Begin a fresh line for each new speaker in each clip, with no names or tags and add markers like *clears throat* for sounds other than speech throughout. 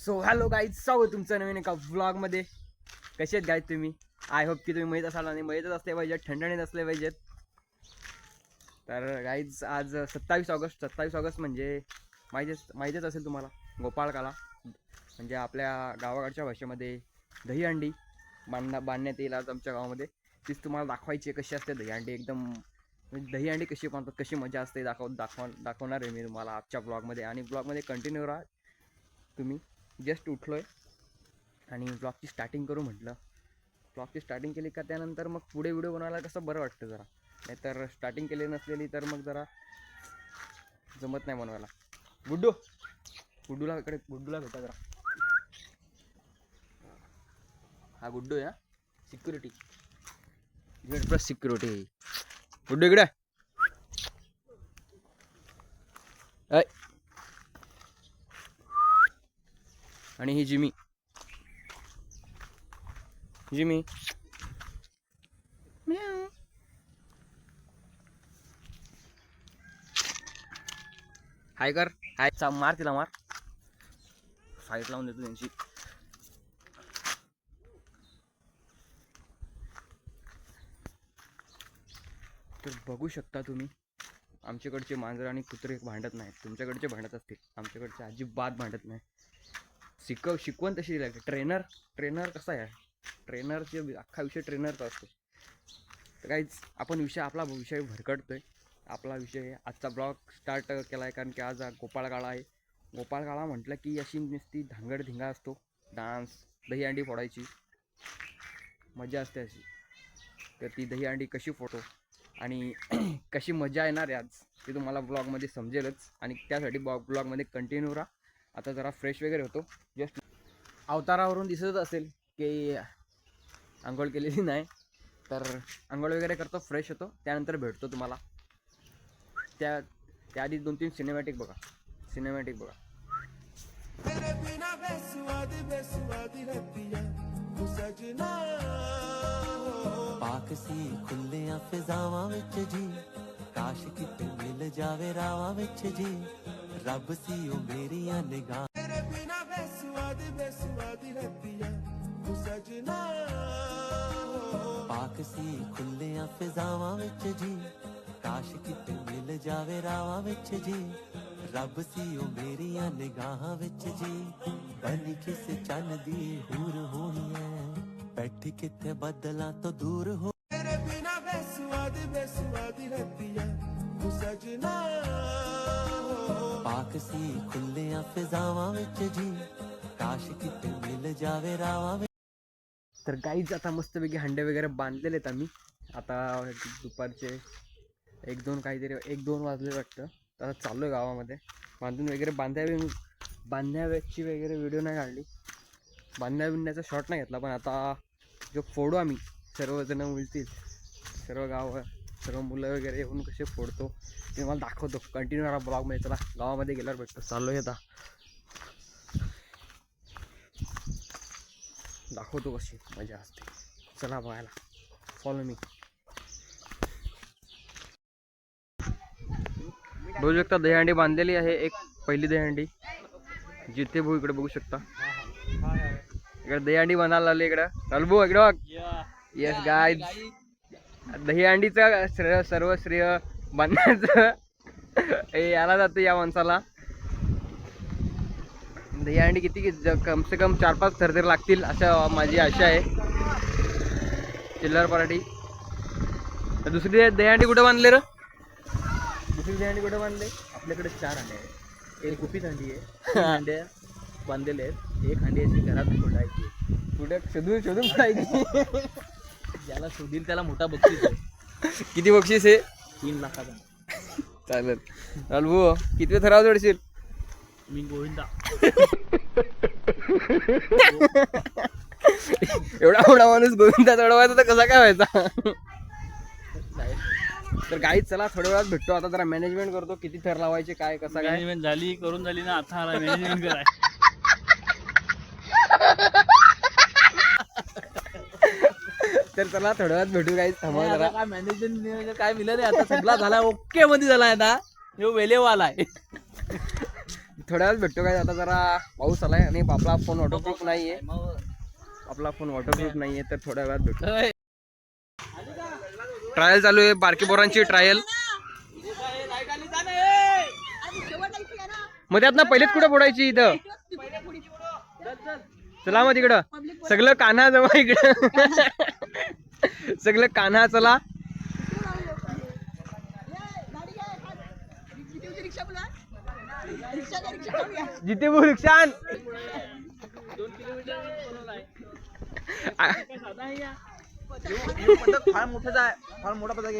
So hello guys स्वागत तुमचं नवीन एका व्लॉगमध्ये कसे आहेत गाईज तुम्ही? आय होप की तुम्ही माहीत असाल आणि माहीतच असले पाहिजेत थंडणीत असले पाहिजेत. तर गाईज आज सत्तावीस ऑगस्ट सत्तावीस ऑगस्ट म्हणजे माहितीच माहितीच असेल तुम्हाला गोपाळकाला. म्हणजे आपल्या गावाकडच्या भाषेमध्ये दहीहंडी बांधणं बांधण्यात येईल आज आमच्या गावामध्ये. तीच तुम्हाला दाखवायची कशी असते दहीहंडी एकदम म्हणजे दहीहंडी कशी बांधतात कशी मजा असते दाखव दाखव दाखवणार आहे मी तुम्हाला आजच्या ब्लॉगमध्ये आणि ब्लॉगमध्ये कंटिन्यू राहा तुम्ही. जस्ट उठलो आहे आणि ब्लॉगची स्टार्टिंग करू म्हटलं. ब्लॉगची स्टार्टिंग केली का त्यानंतर मग पुढे व्हिडिओ बनवायला कसं बरं वाटतं जरा? नाहीतर स्टार्टिंग केली नसलेली तर मग जरा जमत नाही बनवायला. गुड्डू! गुड्डूला इकडे गुड्डूला भेटा जरा. हा गुड्डू आहे security Z plus security Guddu इकडे. आणि ही जिमी. जिमी. हाय कर. हाय. चा मार तिला मार. फाईट लावून देतो त्यांची. तर बघू शकता तुम्ही आमच्याकडचे मांजर आणि कुत्रे भांडत नाहीत. तुमच्याकडचे भांडत असतील. आमच्याकडचे अजिबात भांडत नाही. शिकव शिकवण तशी दिली ट्रेनर ट्रेनर कसा आहे? ट्रेनरचे अख्खा विषय ट्रेनरचा असतो. तर काहीच आपण विषय आपला विषय आहे आपला विषय आजचा ब्लॉग स्टार्ट केला आहे कारण की आज गोपाळगाळा गोपाळकाळा आहे. गोपाळकाळा म्हटलं की अशी नुसती धांगडधिंगा असतो. डान्स दहीहंडी फोडायची. मजा असते अशी. तर ती दहीहंडी कशी फोडतो? आणि *clears throat* कशी मजा येणार आहे आज? ते तुम्हाला ब्लॉगमध्ये समजेलच. आणि त्यासाठी ब्लॉग ब्लॉगमध्ये कंटिन्यू राहा. आता जरा फ्रेश वगैरे होतो. जस्ट अवतारावरून दिसतच असेल की आंघोळ केलेली नाही. तर आंघोळ वगैरे करतो फ्रेश होतो. त्यानंतर भेटतो तुम्हाला. त्या त्याआधी दोन तीन सिनेमॅटिक बघा. सिनेमॅटिक बघा.
पाकसी सी खुल्लियां विच जी काश किते मिल जावे रावा विच जी. रब सी ओ मेरिया निगाह
तेरे बिना बेसुआद बेसुआद
रहती है तू सजना। पाक सी खुले फिजावां विच जी काश किते मिल जावे रावां विच जी। रब सी ओ मेरिया निगाहां विच जी बनी किस चन दी हूर
होनी है। बैठी किते बदलां तो दूर
हो ਸੀ ਖੁੱਲਿਆਂ ਫਿਜ਼ਾਵਾਂ ਵਿੱਚ ਜੀ ਕਾਸ਼ ਕਿਤੇ ਮਿਲ ਜਾਵੇ ਰਾਵਾਂ ਵਿੱਚ
तर गाईच आता मस्तपैकी हंडे वगैरे बांधलेले आहेत आम्ही आता दुपारचे एक दोन काहीतरी एक दोन वाजले वाटतं तर आता चाललो आहे गावामध्ये बांधून वगैरे बांधावी बांधण्याची वगैरे व्हिडिओ नाही काढली बांधण्या बिंधण्याचा शॉट नाही घेतला पण आता जो फोडू आम्ही सर्वजण मिळतील सर्व गाव सर्व मुलं वगैरे येऊन कसे फोडतो ते मला दाखवतो. कंटिन्यू राहा ब्लॉगमध्ये चला. गावामध्ये गेल्यावर भेटतो. चाललो आता. दाखवतो कशी मजा असते. चला बघायला. फॉलो मी बघू शकता दहीहंडी बांधलेली आहे. एक पहिली दहीहंडी. जिथे भाऊ इकडे बघू शकता. इकडे दहीहंडी बांधायला लागली इकडं. अलबू इकडे येस गाय दहीहंडीचं श्रेय सर्व श्रेय बांधण्याचं हे याला जातं या माणसाला. दहीहंडी किती कम से कम चार पाच थरथर लागतील असं माझी आशा आहे. चिल्लर पराठी. दुसरी दही- दहीहंडी कुठं बांधले र? दुसरी दहीहंडी कुठं बांधले?
आपल्याकडे चार हांडे आहेत. एक गुपित हंडी आहे *laughs* हांडे बांधलेले आहेत. एक हंडी अशी घरात फोडायची
कुठे? शोधून शोधून पडायची *laughs*
ज्याला शोधील त्याला मोठा बक्षीस आहे. *laughs*
किती बक्षीस आहे?
तीन लाखाचा.
चालेल. अलबू किती थराव जोडशील?
मी गोविंदा. *laughs*
एवढा मोठा माणूस गोविंदा चढवायचा तर कसा काय व्हायचा? तर गाईच चला थोड्या वेळात भेटतो. आता जरा मॅनेजमेंट करतो. किती थर लावायचे काय कसा काय?
मॅनेजमेंट झाली करून झाली ना आता मॅनेजमेंट कराय *laughs*
तर चला थोड्या वेळात भेटू गाईच थांबा जरा.
काय मॅनेजमेंट काय मिळलं रे आता सगळा झाला ओके मध्ये झाला ना ह्यो वेलेवाला आहे.
थोड्या वेळात भेटतो काय आता जरा पाऊस आलाय आणि आपला फोन वॉटरप्रूफ नाहीये. आपला फोन वॉटरप्रूफ नाहीये तर थोड्या वेळात भेटतो ट्रायल चालू आहे बारकी पोरांची ट्रायलमध्ये आता पहिलेच कुठे फोडायची इथं? चला मग तिकडं. सगळं कान्हा जवळ इकडं. सगळं कान्हा चला. जिथे भाऊ रिक्षा आण.
फार मोठा फार मोठा पदाक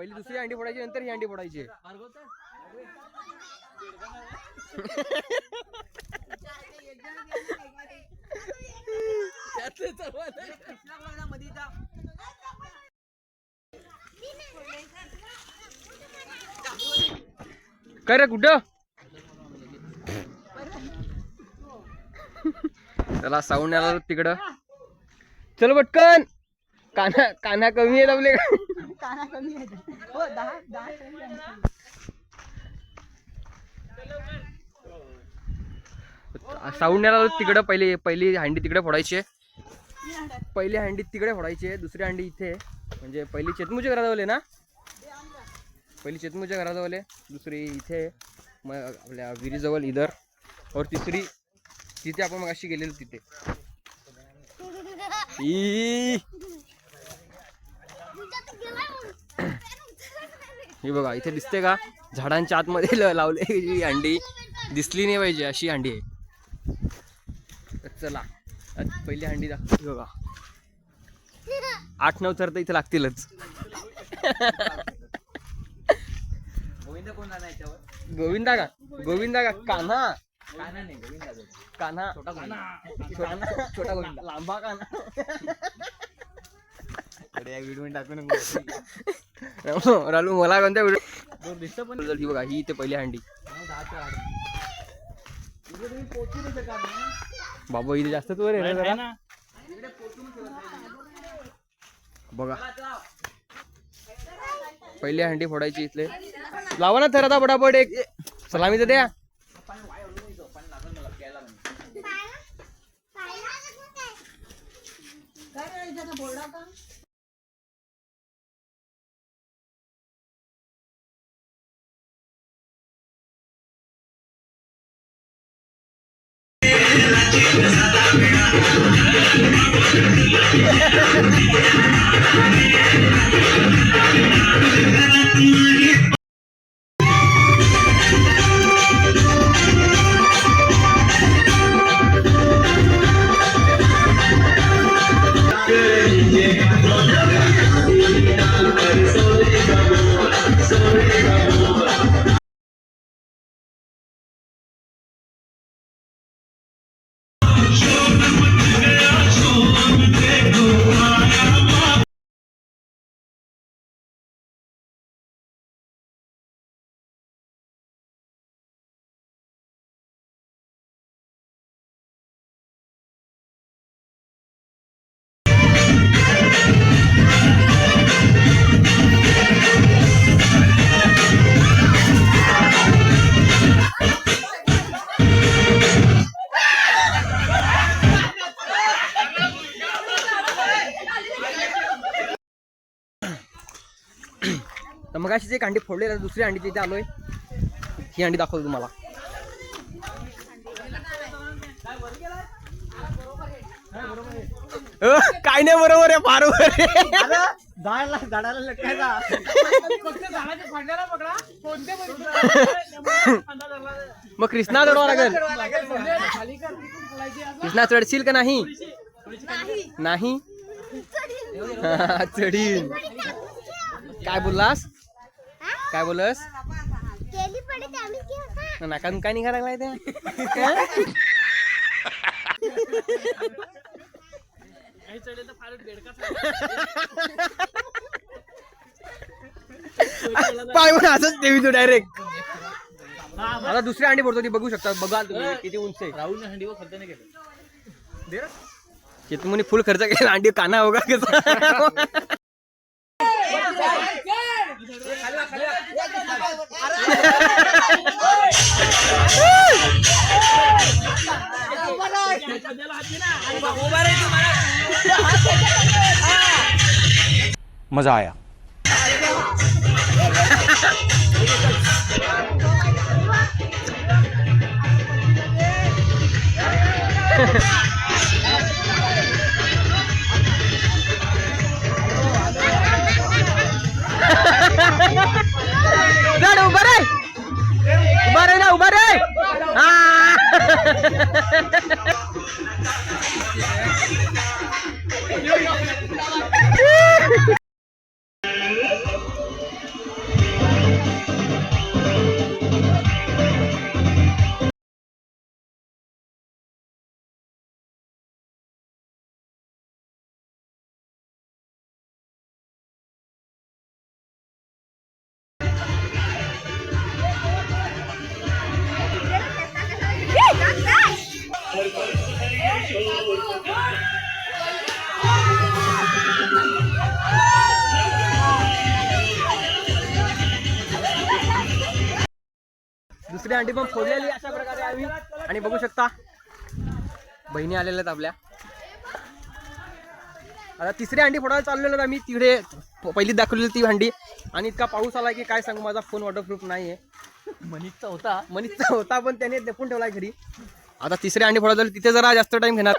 पहिली दुसरी अंडी फोडायची नंतर ही अंडी फोडायची. काय रे कुठं? त्याला साऊंड आला तिकडं. चल पटकन. काना काना कमी आहे आपले
काना कमी आहे हो दहा दहा.
साऊंड आला तिकडं पहिले पहिली हंडी तिकडे फोडायची आहे. पहिली हंडी तिकडे फोडायची आहे दुसरी हंडी इथे आहे. म्हणजे पहिली चेतमूच्या घराजवळ आहे ना पहिली चेतमूच्या घराजवळ आहे दुसरी इथे आहे. मग आपल्या विहिरीजवळ इधर और तिसरी तिथे आपण मग अशी गेलेलो तिथे *laughs* ई. हे बघा इथे दिसते का? झाडांच्या आतमध्ये लावलेली अंडी. दिसली नाही पाहिजे अशी अंडी आहे. चला पहिली अंडी दाखवते बघा. आठ नऊ तर इथे लागतीलच.
गोविंद
का? गोविंदा का? कान्हा.
काना नाही गोविंदा
कान्हा.
छोटा
छोटा
गोविंदा.
लांबा कान्हा. *laughs* रालू मला कोणत्या व्हिडिओ
दोन दिसतं पण.
ही बघा ही इथे पहिली हंडी. बाबा इथे ना जरा?
ना.
बघा. पहिली हंडी फोडायची इथले. लावा ना तर आता पटापट एक. सलामी तर द्या. Yeah. *laughs* मग अशीच एक अंडी फोडलेली दुसरी अंडी तिथे आलोय. ही अंडी दाखवतो तुम्हाला. काय नाही बरोबर आहे
झाडाला झाडाला लटकायचा
मग कृष्णा चढवा लागेल. कृष्णा चढशील का नाही? नाही? चढीन. काय बोललास? काय बोलस?
केली पडे आम्ही की होता?
नाकातून काय निघायला लागलाय त्या पाय पण असंच देवी तू डायरेक्ट आता दुसरी अंडी फोडतो ती बघू शकता. बघाल तुम्ही किती उंच आहे.
राहुल हंडीवर खर्च नाही केलं.
शेतमुनी फुल खर्च केला अंडी काना होगा कसा?
मज़ा आया. *laughs*
दुसरी अंडी पण फोडलेली अशा प्रकारे आम्ही. आणि बघू शकता बहिणी आलेल्या आहेत आपल्या. आता तिसरी अंडी फोडायला चाललेलो आम्ही. तिकडे पहिली दाखवलेली ती अंडी. आणि इतका पाऊस आला की काय सांगू माझा फोन वॉटरप्रूफ नाही आहे
मनीषचा होता.
मनीषचा होता पण त्याने लपून ठेवलाय घरी. आता तिसरी अंडी फोडायला तिथे जरा जास्त टाइम घेणार.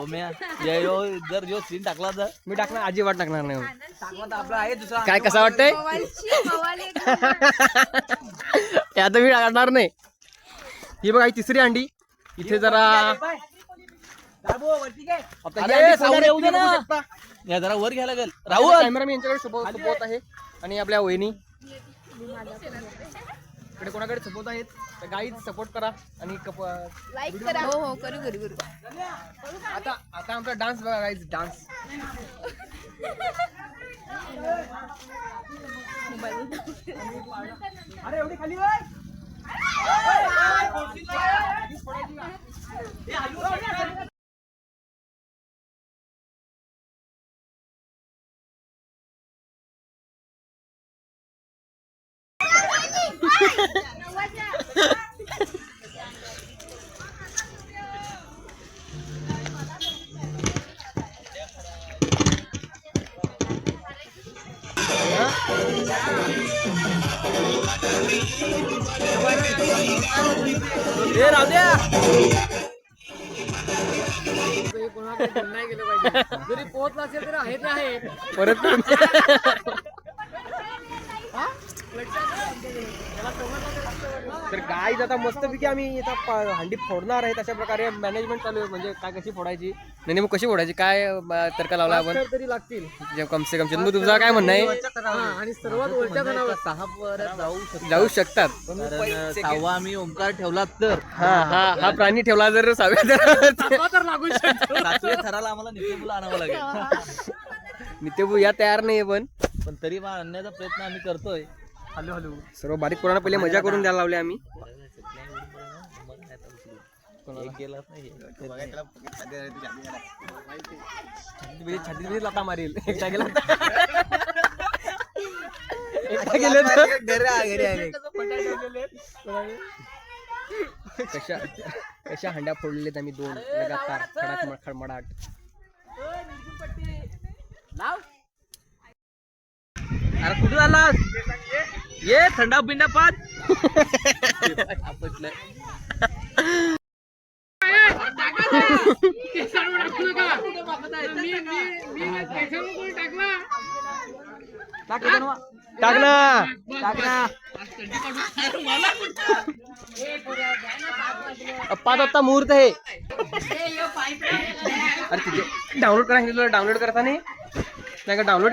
ओम्या ये यो जर जो सीन टाकला तर?
मी टाकणार अजिबात टाकणार नाही.
टाकला तर आपला आहे दुसरा
काय कसा वाटतंय? हे आता मी टाकणार नाही. ही बघा ही तिसरी अंडी. इथे जरा
अरे, येऊ दे ना. या जरा वर घ्यायला लागेल.
राहुल
राहुल!
कॅमेरा मी यांच्याकडे सोबत सोबत आहे आणि आपल्या वहिनी. इकडे कोणाकडे सपोर्ट आहेत तर गाईड सपोर्ट करा आणि कप
लाईक करा. हो हो करू करू करू.
आता आता आमचा डान्स बघा गाईज डान्स अरे एवढी खाली
जरी पोहोचला असेल तर आहे ते आहे.
परत गाईज आता मस्तपैकी आम्ही इथं प- हंडी फोडणार आहेत अशा प्रकारे. मॅनेजमेंट चालू आहे म्हणजे काय कशी फोडायची? नाही मग कशी फोडायची? काय तर्क लावला आपण?
तरी लागतील.
जे कमसे कम चंदू तुझा काय म्हणणं आहे?
आणि सर्वात वरच्या जणावर सहा जाऊ शकतो
जाऊ शकतात.
कारण सहावा आम्ही ओंकार ठेवला तर.
हा हा हा प्राणी ठेवला जर सहाव्या तर
तर लागू शकतो. सातव्या थराला आम्हाला नित्यबुला आणावं लागेल.
नित्यभू या तयार नाही पण.
पण तरी मग आणण्याचा प्रयत्न आम्ही करतोय. Hello hello.
सर्व बारीक पोरांना पहिले मजा करून द्यायला लावले आम्ही.
गेलाच नाही
छाती लाता मारील. एकटा गेला तर- एकटा गेले तर. कशा कशा हंड्या फोडलेत आम्ही दोन लगातार. खडाक खडमडाट.
अरे कुठे झाला ये थंडा बिंडा पाच. आपटलं
टाक ना टाक ना पाच वाजता मुहूर्त आहे. अरे तिथे डाउनलोड करा तुला डाउनलोड करता नाही नाही का डाउनलोड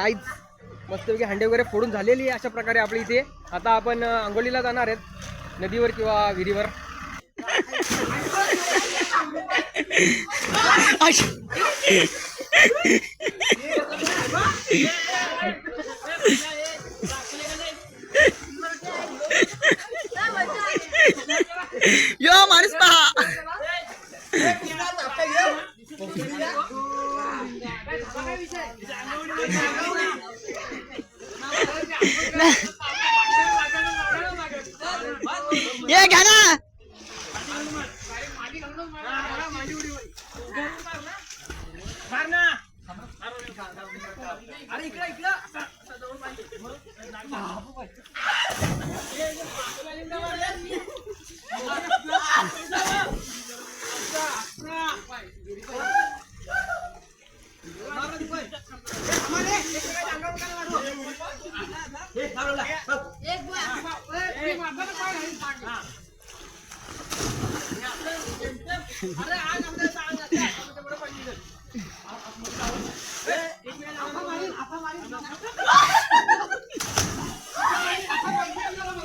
तर गाईज मस्तपैकी हंडे वगैरे फोडून झालेली आहे अशा प्रकारे आपल्या इथे. आता आपण अं, आंघोळीला जाणार आहेत नदीवर किंवा विहिरीवर.
यो माणूस पहा. ये घ्या ना.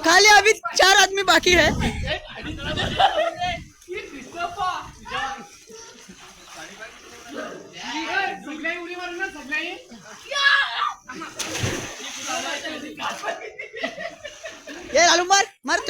खाली अभी चार आदमी बाकी है।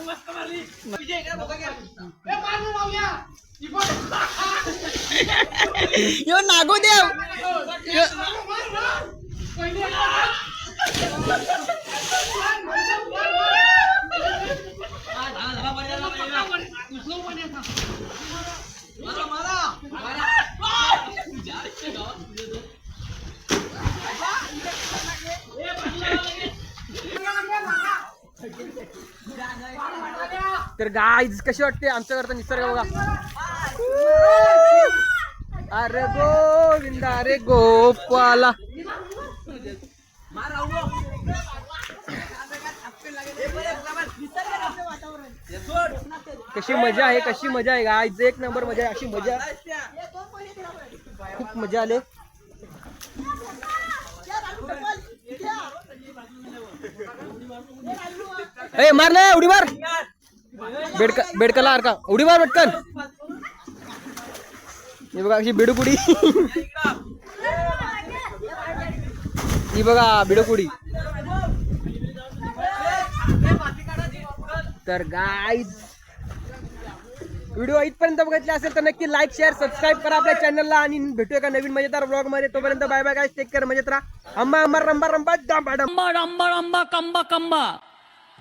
तुला घ्यायला खतरनाकच यो नागोदेव यो-
तर गाय कशी वाटते? आमच्याकडचा निसर्ग बघा. अरे गोविंदा अरे गोपाला. कशी मजा आहे कशी मजा आहे गाईज एक नंबर मजा आहे अशी मजा. खूप मजा आले. ए मार ना उडी मार. बेडका बेडकाला अरका उडी मार पटकन। ही बघा अशी बेडुकुडी ही बघा बेडुकुडी तर गाईज व्हिडिओ इथपर्यंत बघितले असेल तर नक्की लाईक शेअर सबस्क्राईब करा आपल्या चॅनलला आणि भेटूया एका नवीन मज़ेदार ब्लॉग मध्ये. तोपर्यंत bye bye guys take care मजेत राहा. अम्मा अम्मा रंबा रंबा डांबा डंबा
Ramba, ramba, ramba, kamba,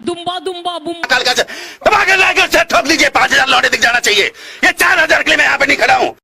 दुम्बा दुम्बा
बुम्बा निकाल कर ठोक लीजिए पांच हजार लौटे दिख जाना चाहिए। ये चार हजार के लिए मैं यहाँ पे नहीं खड़ा हूँ।